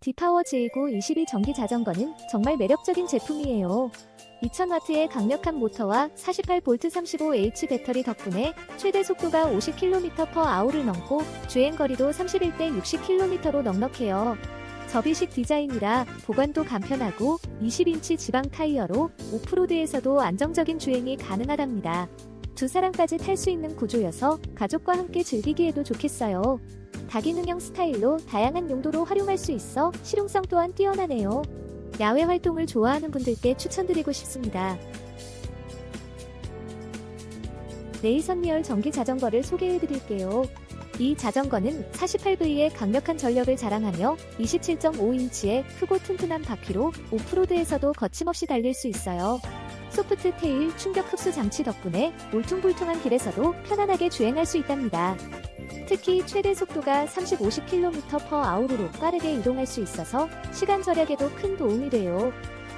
디파워 J9 22 전기 자전거는 정말 매력적인 제품이에요. 2000W의 강력한 모터와 48V 35H 배터리 덕분에 최대 속도가 50km/h를 넘고 주행거리도 31대 60km로 넉넉해요. 접이식 디자인이라 보관도 간편하고 20인치 지방 타이어로 오프로드에서도 안정적인 주행이 가능하답니다. 두 사람까지 탈 수 있는 구조여서 가족과 함께 즐기기에도 좋겠어요. 다기능형 스타일로 다양한 용도로 활용할 수 있어 실용성 또한 뛰어나네요. 야외 활동을 좋아하는 분들께 추천드리고 싶습니다. 네이선리얼 전기 자전거를 소개해드릴게요. 이 자전거는 48V의 강력한 전력을 자랑하며 27.5인치의 크고 튼튼한 바퀴로 오프로드에서도 거침없이 달릴 수 있어요. 소프트 테일 충격 흡수 장치 덕분에 울퉁불퉁한 길에서도 편안하게 주행할 수 있답니다. 특히 최대 속도가 30, 50km/h로 빠르게 이동할 수 있어서 시간 절약에도 큰 도움이 돼요.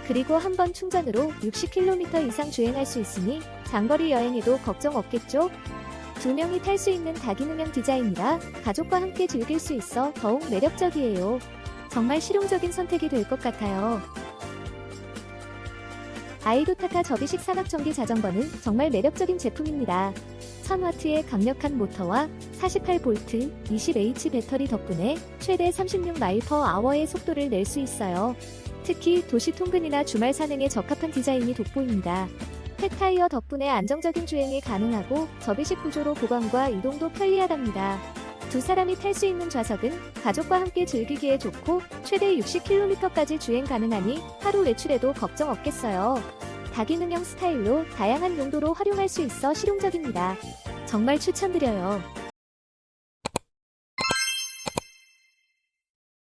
그리고 한 번 충전으로 60km 이상 주행할 수 있으니 장거리 여행에도 걱정 없겠죠? 두 명이 탈 수 있는 다기능형 디자인이라 가족과 함께 즐길 수 있어 더욱 매력적이에요. 정말 실용적인 선택이 될 것 같아요. 아이도타카 접이식 사각전기 자전거는 정말 매력적인 제품입니다. 1000W의 강력한 모터와 48V 20H 배터리 덕분에 최대 36마일/h의 속도를 낼 수 있어요. 특히 도시 통근이나 주말 산행에 적합한 디자인이 돋보입니다. 폐타이어 덕분에 안정적인 주행이 가능하고 접이식 구조로 보관과 이동도 편리하답니다. 두 사람이 탈 수 있는 좌석은 가족과 함께 즐기기에 좋고 최대 60km까지 주행 가능하니 하루 외출에도 걱정 없겠어요. 다기능형 스타일로 다양한 용도로 활용할 수 있어 실용적입니다. 정말 추천드려요.